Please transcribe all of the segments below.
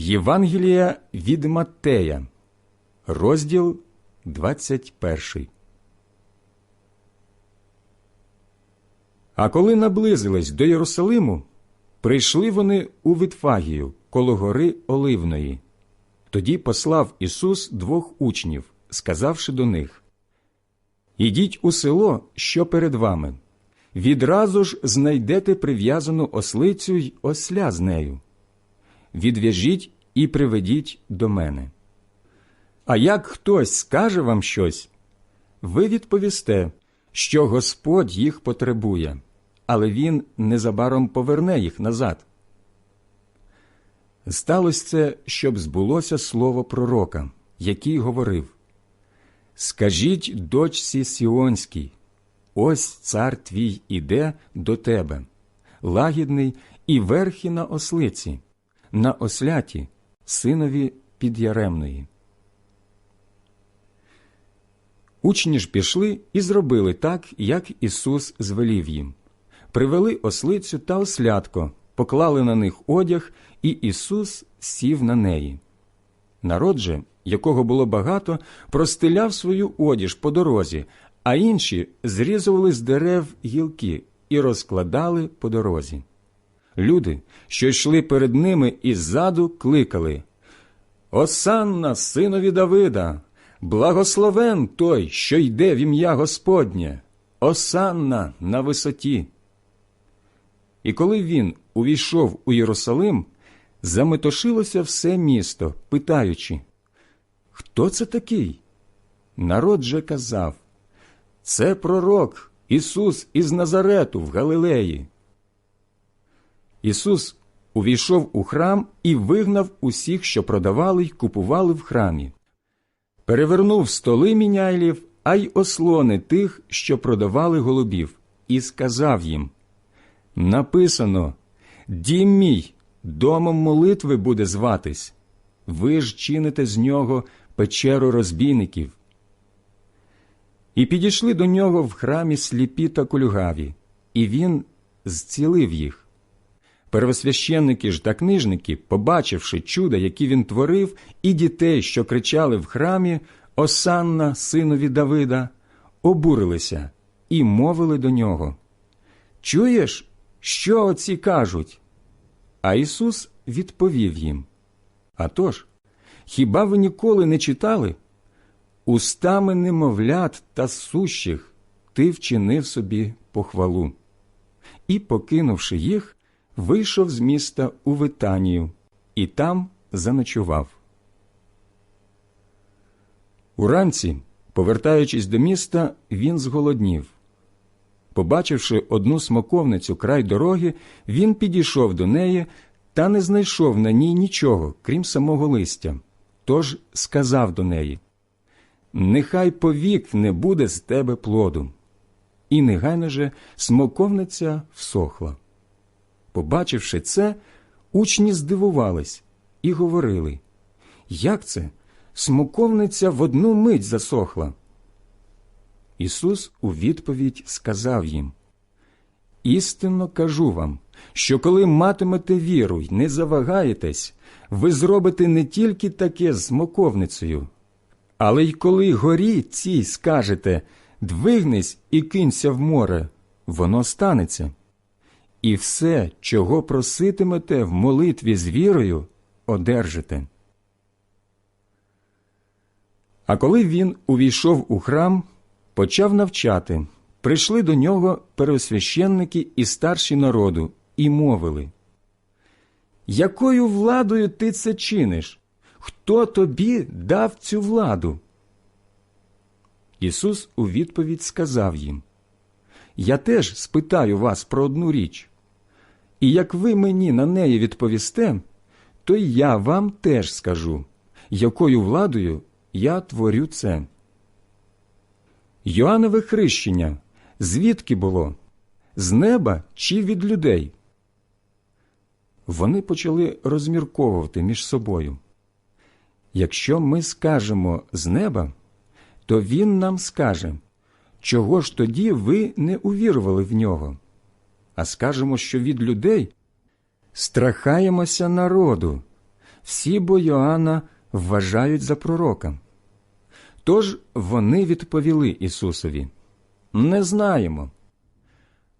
Євангелія від Маттея, розділ 21. А коли наблизились до Єрусалиму, прийшли вони у Витфагію коло гори Оливної. Тоді послав Ісус двох учнів, сказавши до них Ідіть у село, що перед вами. Відразу ж знайдете прив'язану ослицю й осля з нею. Відв'яжіть і приведіть до мене. А як хтось скаже вам щось, ви відповісте, що Господь їх потребує, але Він незабаром поверне їх назад. Сталося це, щоб збулося слово пророка, який говорив Скажіть дочці Сіонській, ось цар твій іде до тебе, лагідний і верхи на ослиці, на осляті, синові підяремної. Учні ж пішли і зробили так, як Ісус звелів їм. Привели ослицю та ослятко, поклали на них одяг, і Ісус сів на неї. Народ же, якого було багато, простиляв свою одіж по дорозі, а інші зрізували з дерев гілки і розкладали по дорозі. Люди, що йшли перед ними іззаду, кликали Осанна, синові Давида, благословен той, що йде в ім'я Господнє, Осанна на висоті. І коли він увійшов у Єрусалим, заметошилося все місто, питаючи, Хто це такий? Народ же казав, Це пророк Ісус із Назарету в Галилеї. Ісус увійшов у храм і вигнав усіх, що продавали й купували в храмі. Перевернув столи міняйлів, а й ослони тих, що продавали голубів, і сказав їм Написано Дім мій, домом молитви буде зватись. Ви ж чините з нього печеру розбійників. І підійшли до нього в храмі сліпі та кульгаві, і він зцілив їх. Первосвященники ж та книжники, побачивши чуда, які він творив, і дітей, що кричали в храмі Осанна, синові Давида, обурилися і мовили до нього Чуєш, що оці кажуть? А Ісус відповів їм «А тож, хіба ви ніколи не читали? Устами немовлят та сущих ти вчинив собі похвалу. І, покинувши їх, вийшов з міста у Витанію і там заночував. Уранці, повертаючись до міста, він зголоднів. Побачивши одну смоковницю край дороги, він підійшов до неї та не знайшов на ній нічого, крім самого листя. Тож сказав до неї Нехай повік не буде з тебе плоду. І негайно же смоковниця всохла. Побачивши це, учні здивувались і говорили Як це? Смоковниця в одну мить засохла. Ісус у відповідь сказав їм Істинно кажу вам, що коли матимете віру й не завагаєтесь, ви зробите не тільки таке з смоковницею, але й коли горі цій скажете двигнись і кинься в море, воно станеться. І все, чого проситимете в молитві з вірою, одержите. А коли він увійшов у храм, почав навчати, прийшли до нього первосвященники і старші народу і мовили Якою владою ти це чиниш? Хто тобі дав цю владу? Ісус у відповідь сказав їм Я теж спитаю вас про одну річ, і як ви мені на неї відповісте, то й я вам теж скажу, якою владою я творю це. Йоаннове хрещення звідки було? З неба чи від людей? Вони почали розмірковувати між собою. Якщо ми скажемо з неба, то він нам скаже, чого ж тоді ви не увірували в нього, а скажемо, що від людей страхаємося народу. Всі бо Йоанна вважають за пророка. Тож вони відповіли Ісусові Не знаємо.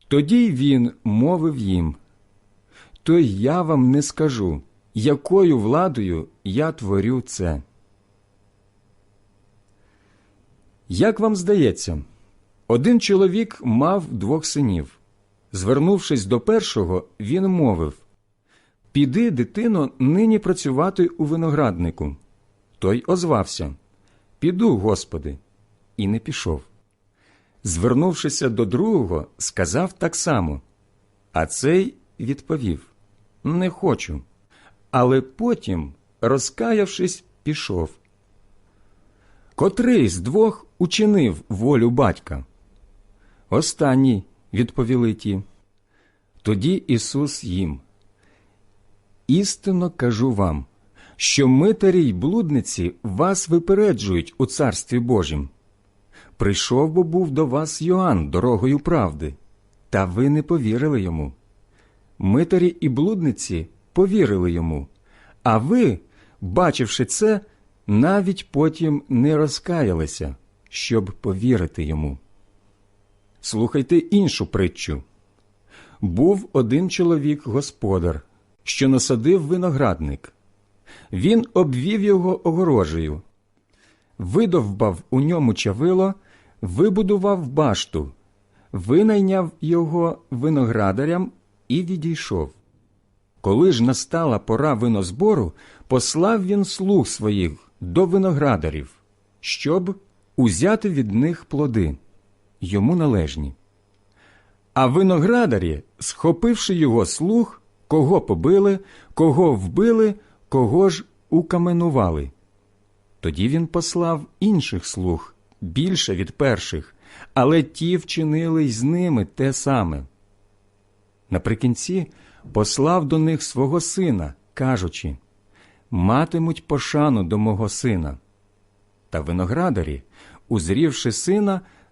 Тоді він мовив їм То я вам не скажу, якою владою я творю це. Як вам здається, один чоловік мав двох синів. Звернувшись до першого, він мовив Піди, дитино, нині працювати у винограднику. Той озвався Піду, Господи, і не пішов. Звернувшися до другого, сказав так само. А цей відповів Не хочу. Але потім, розкаявшись, пішов. Котрий з двох учинив волю батька? Останній, відповіли ті. Тоді Ісус їм. Істинно кажу вам, що митарі й блудниці вас випереджують у Царстві Божім. Прийшов бо був до вас Йоанн дорогою правди, та ви не повірили йому. Митарі і блудниці повірили йому, а ви, бачивши це, навіть потім не розкаялися, щоб повірити йому. Слухайте іншу притчу. Був один чоловік господар, що насадив виноградник. Він обвів його огорожею, видовбав у ньому чавило, вибудував башту, винайняв його виноградарям і відійшов. Коли ж настала пора винозбору, послав він слуг своїх до виноградарів, щоб узяти від них плоди, йому належні. А виноградарі, схопивши його слуг, кого побили, кого вбили, кого ж укаменували. Тоді він послав інших слуг, більше від перших, але ті вчинили й з ними те саме. Наприкінці послав до них свого сина, кажучи Матимуть пошану до мого сина. Та виноградарі, узрівши сина,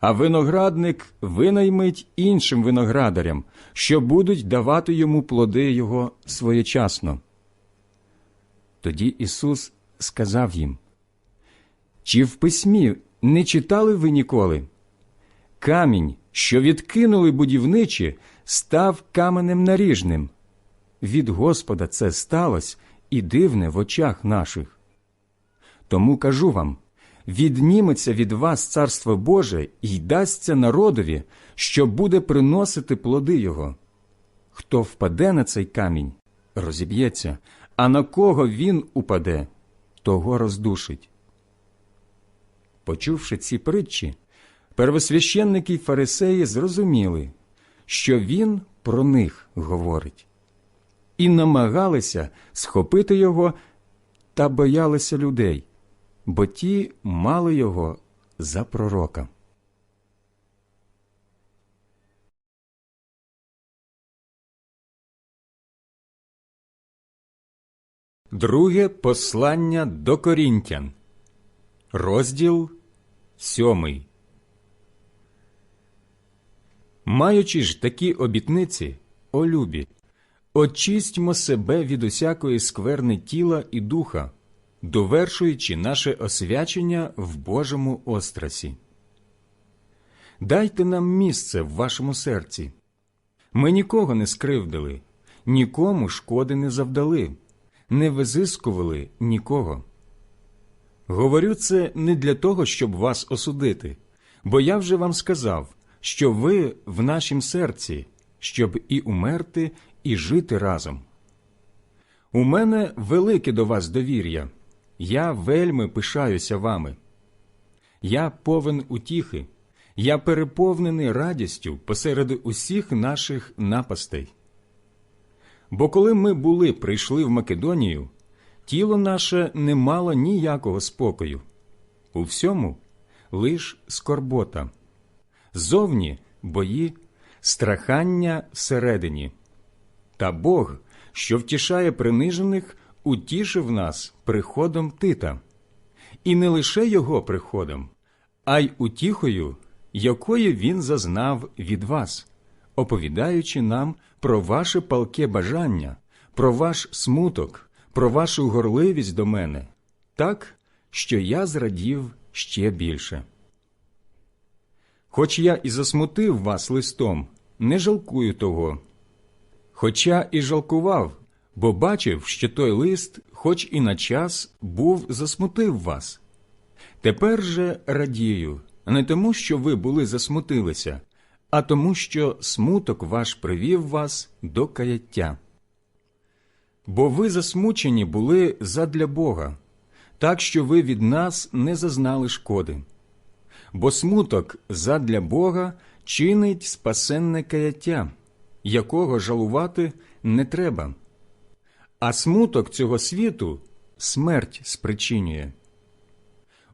а виноградник винаймить іншим виноградарям, що будуть давати йому плоди його своєчасно. Тоді Ісус сказав їм, Чи в письмі не читали ви ніколи? Камінь, що відкинули будівничі, став каменем наріжним. Від Господа це сталося і дивне в очах наших. Тому кажу вам відніметься від вас Царство Боже і дасться народові, що буде приносити плоди його. Хто впаде на цей камінь, розіб'ється, а на кого він упаде, того роздушить. Почувши ці притчі, первосвященники й фарисеї зрозуміли, що він про них говорить, і намагалися схопити його та боялися людей, бо ті мали його за пророка. Друге послання до Корінтян, розділ сьомий. Маючи ж такі обітниці, о любі, очистьмо себе від усякої скверни тіла і духа, довершуючи наше освячення в Божому острасі. Дайте нам місце в вашому серці. Ми нікого не скривдили, нікому шкоди не завдали, не визискували нікого. Говорю це не для того, щоб вас осудити, бо я вже вам сказав, що ви в нашім серці, щоб і умерти, і жити разом. У мене велике до вас довір'я, я вельми пишаюся вами. Я повен утіхи, я переповнений радістю посеред усіх наших напастей. Бо коли ми були прийшли в Македонію, тіло наше не мало ніякого спокою. У всьому лиш скорбота, зовні бої, страхання всередині. Та Бог, що втішає принижених, утішив нас приходом Тита, і не лише його приходом, а й утіхою, якої він зазнав від вас, оповідаючи нам про ваше палке бажання, про ваш смуток, про вашу горливість до мене, так, що я зрадів ще більше. Хоч я і засмутив вас листом, не жалкую того. Хоча і жалкував, бо бачив, що той лист, хоч і на час, був засмутив вас. Тепер же радію, не тому, що ви були засмутилися, а тому, що смуток ваш привів вас до каяття. Бо ви засмучені були задля Бога, так що ви від нас не зазнали шкоди. Бо смуток задля Бога чинить спасенне каяття, якого жалувати не треба. А смуток цього світу смерть спричинює.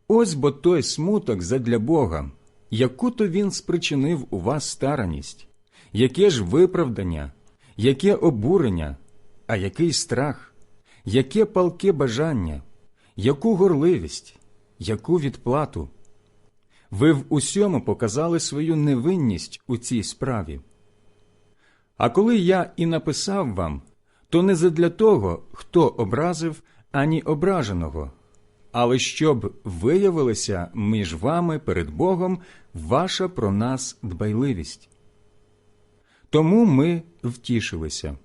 Ось бо той смуток задля Бога, яку то він спричинив у вас стараність, яке ж виправдання, яке обурення, а який страх, яке палке бажання, яку горливість, яку відплату. Ви в усьому показали свою невинність у цій справі. А коли я і написав вам, то не задля того, хто образив, ані ображеного, але щоб виявилася між вами перед Богом ваша про нас дбайливість. Тому ми втішилися.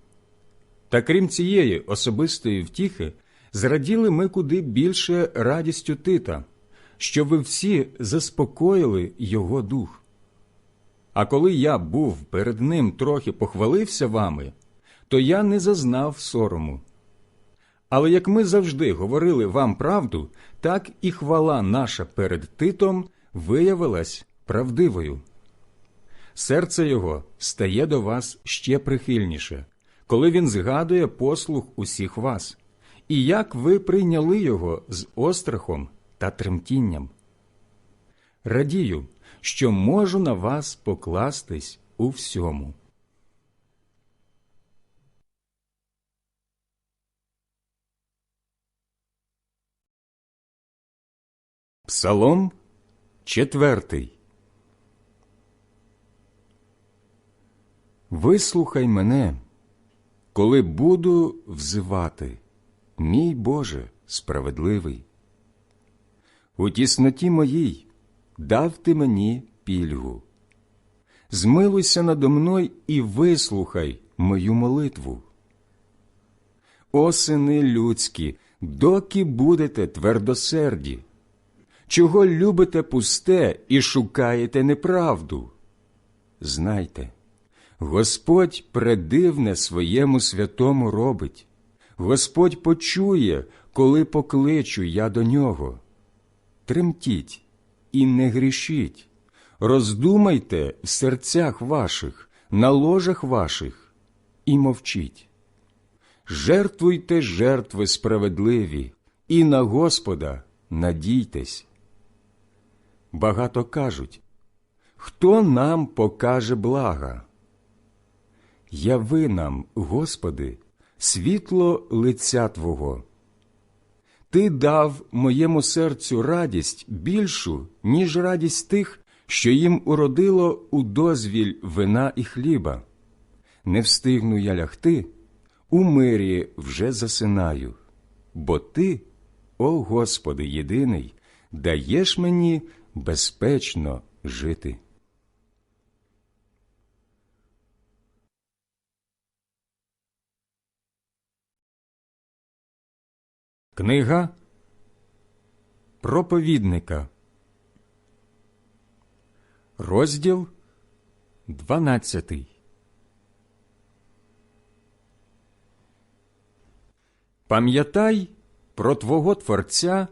Та крім цієї особистої втіхи, зраділи ми куди більше радістю Тита, що ви всі заспокоїли його дух. А коли я був перед ним трохи похвалився вами, то я не зазнав сорому. Але як ми завжди говорили вам правду, так і хвала наша перед Титом виявилась правдивою. Серце його стає до вас ще прихильніше, коли він згадує послух усіх вас, і як ви прийняли його з острахом та тремтінням. Радію, що можу на вас покластись у всьому. Псалом четвертий. Вислухай мене, коли буду взивати, мій Боже справедливий. У тісноті моїй дав ти мені пільгу. Змилуйся надо мною і вислухай мою молитву. О сини людські, доки будете твердосерді, чого любите пусте і шукаєте неправду? Знайте, Господь предивне своєму святому робить, Господь почує, коли покличу я до нього. Тремтіть і не грішіть, роздумайте в серцях ваших, на ложах ваших, і мовчіть. Жертвуйте жертви справедливі, і на Господа надійтесь. Багато кажуть, хто нам покаже блага? Яви нам, Господи, світло лиця Твого. Ти дав моєму серцю радість більшу, ніж радість тих, що їм уродило у дозвіль вина і хліба. Не встигну я лягти, у мирі вже засинаю, бо Ти, о Господи, єдиний, даєш мені безпечно жити. Книга проповідника, розділ дванадцятий. Пам'ятай про Твого Творця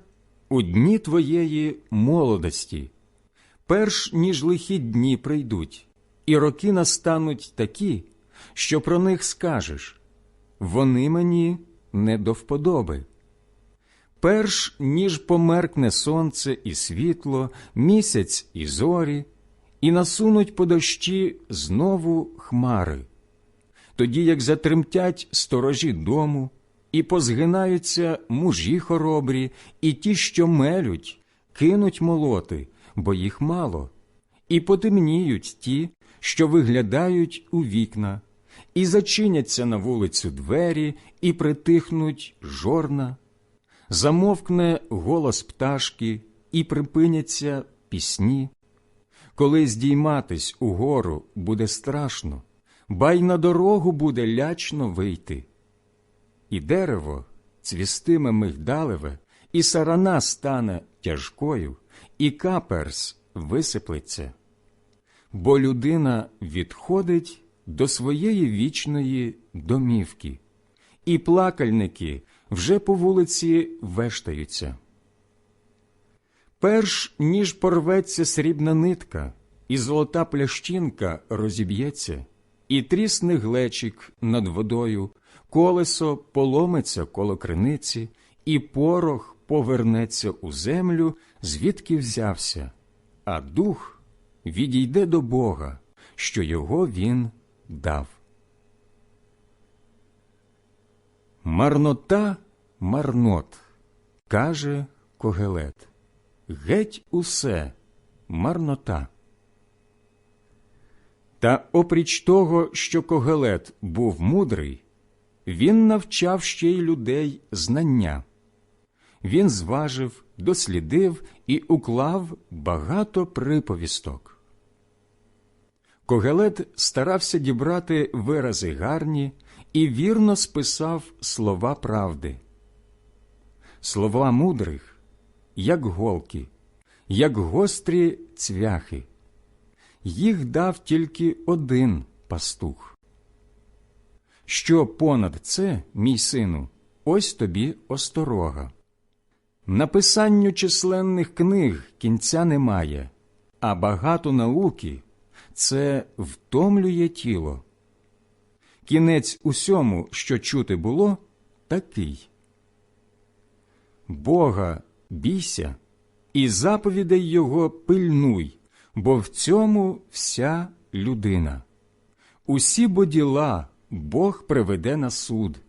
у дні твоєї молодості, перш ніж лихі дні прийдуть, і роки настануть такі, що про них скажеш вони мені не до вподоби. перш ніж померкне сонце і світло, місяць і зорі, і насунуть по дощі знову хмари. Тоді як затремтять сторожі дому, і позгинаються мужі хоробрі, і ті, що мелють, кинуть молоти, бо їх мало, і потемніють ті, що виглядають у вікна, і зачиняться на вулицю двері, і притихнуть жорна, замовкне голос пташки, і припиняться пісні. Коли здійматись угору буде страшно, ба й на дорогу буде лячно вийти. І дерево цвістиме мигдалеве, і сарана стане тяжкою, і каперс висиплеться. Бо людина відходить до своєї вічної домівки, і плакальники вже по вулиці вештаються. Перш ніж порветься срібна нитка, і золота плящинка розіб'ється, і трісне глечик над водою, колесо поломиться коло криниці, і порох повернеться у землю, звідки взявся, а дух відійде до Бога, що його він дав. Марнота марнот, каже Когелет. Геть усе марнота. Та опріч того, що Когелет був мудрий, він навчав ще й людей знання. Він зважив, дослідив і уклав багато приповісток. Когелет старався дібрати вирази гарні і вірно списав слова правди. Слова мудрих, як голки, як гострі цвяхи. Їх дав тільки один пастух. Що понад це, мій сину, ось тобі осторога. Написанню численних книг кінця немає, а багато науки це втомлює тіло. Кінець усьому, що чути було, такий. Бога бійся і заповідей Його пильнуй, бо в цьому вся людина. Усі бо діла Бог приведе на суд.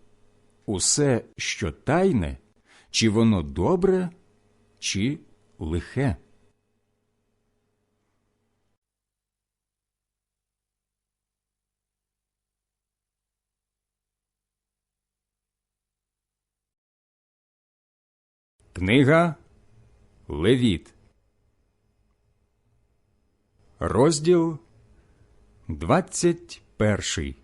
Усе, що тайне, чи воно добре, чи лихе. Книга Левіт, розділ двадцять перший.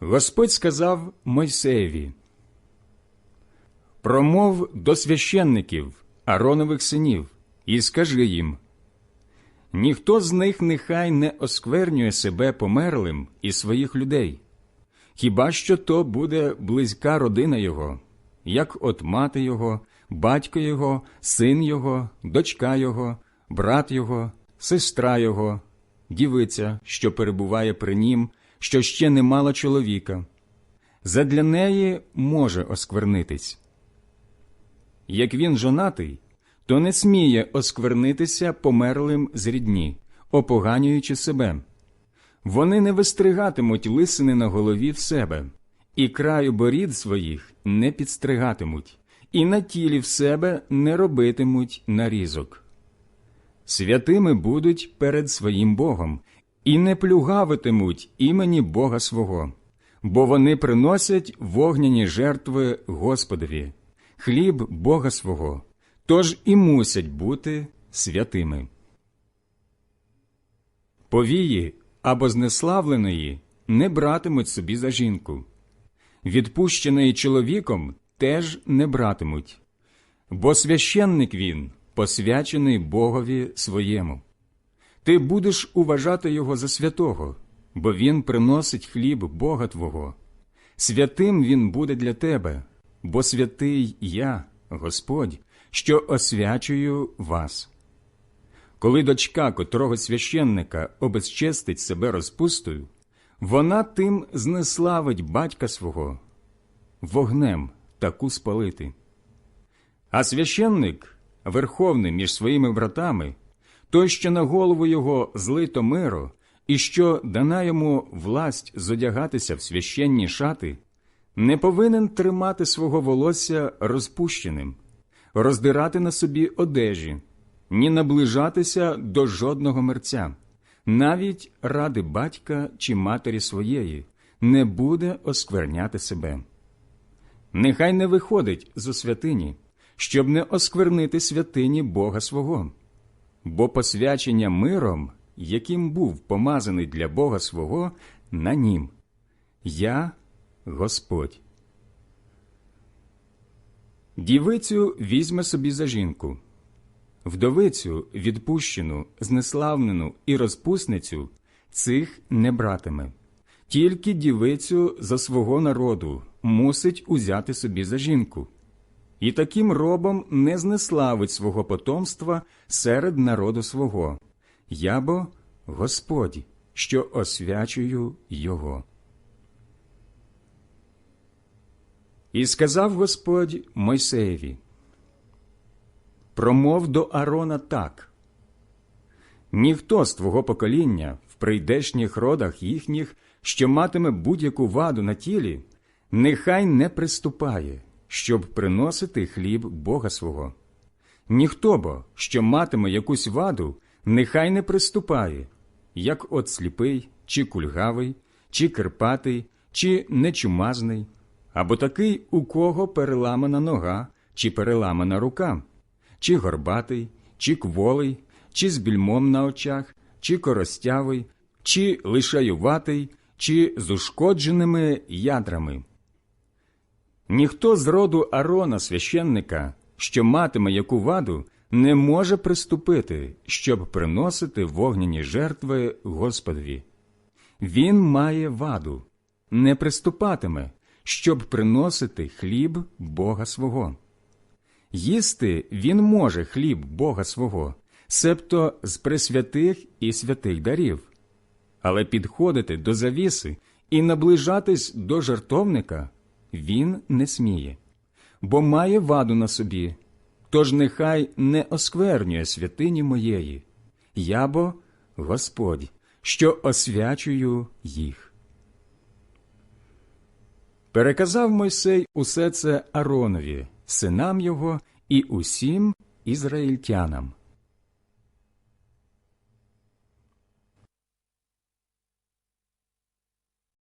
Господь сказав Мойсеєві Промов до священників Аронових синів, і скажи їм ніхто з них нехай не осквернює себе померлим і своїх людей, хіба що то буде близька родина його, як от мати його, батько його, син його, дочка його, брат його, сестра його, дівиця, що перебуває при нім, що ще не мала чоловіка. Задля неї може осквернитись. Як він жонатий, то не сміє осквернитися померлим з рідні, опоганюючи себе. Вони не вистригатимуть лисини на голові в себе, і краю борід своїх не підстригатимуть, і на тілі в себе не робитимуть нарізок. Святими будуть перед своїм Богом, і не плюгавитимуть імені Бога свого, бо вони приносять вогняні жертви Господові, хліб Бога свого, тож і мусять бути святими. Повії або знеславленої не братимуть собі за жінку, відпущеної чоловіком теж не братимуть, бо священник він посвячений Богові своєму. Ти будеш уважати його за святого, бо він приносить хліб Бога Твого. Святим він буде для тебе, бо святий я, Господь, що освячую вас. Коли дочка котрого священника обезчестить себе розпустою, вона тим знеславить батька свого, вогнем таку спалити. А священник, верховний між своїми братами, той, що на голову його злито миро, і що дана йому власть зодягатися в священні шати, не повинен тримати свого волосся розпущеним, роздирати на собі одежі, ні наближатися до жодного мерця, навіть ради батька чи матері своєї, не буде оскверняти себе. Нехай не виходить зо святині, щоб не осквернити святині Бога свого, бо посвячення миром, яким був помазаний для Бога свого, на нім. Я Господь. Дівицю візьме собі за жінку, вдовицю, відпущену, знеславнену і розпусницю цих не братиме. Тільки дівицю за свого народу мусить узяти собі за жінку. І таким робом не знеславить свого потомства серед народу свого. Я бо Господь, що освячую його. І сказав Господь Мойсеєві, промов до Арона так. Ніхто з твого покоління в прийдешніх родах їхніх, що матиме будь-яку ваду на тілі, нехай не приступає, щоб приносити хліб Бога свого. Ніхто бо, що матиме якусь ваду, нехай не приступає, як от сліпий, чи кульгавий, чи кирпатий, чи нечумазний, або такий, у кого переламана нога, чи переламана рука, чи горбатий, чи кволий, чи з більмом на очах, чи коростявий, чи лишаюватий, чи з ушкодженими ядрами. Ніхто з роду Арона священника, що матиме яку ваду, не може приступити, щоб приносити вогняні жертви Господові. Він має ваду, не приступатиме, щоб приносити хліб Бога свого. Їсти він може хліб Бога свого, себто з пресвятих і святих дарів, але підходити до завіси і наближатись до жертовника він не сміє, бо має ваду на собі, тож нехай не осквернює святині моєї, я бо Господь, що освячую їх. Переказав Мойсей усе це Аронові, синам його і усім ізраїльтянам.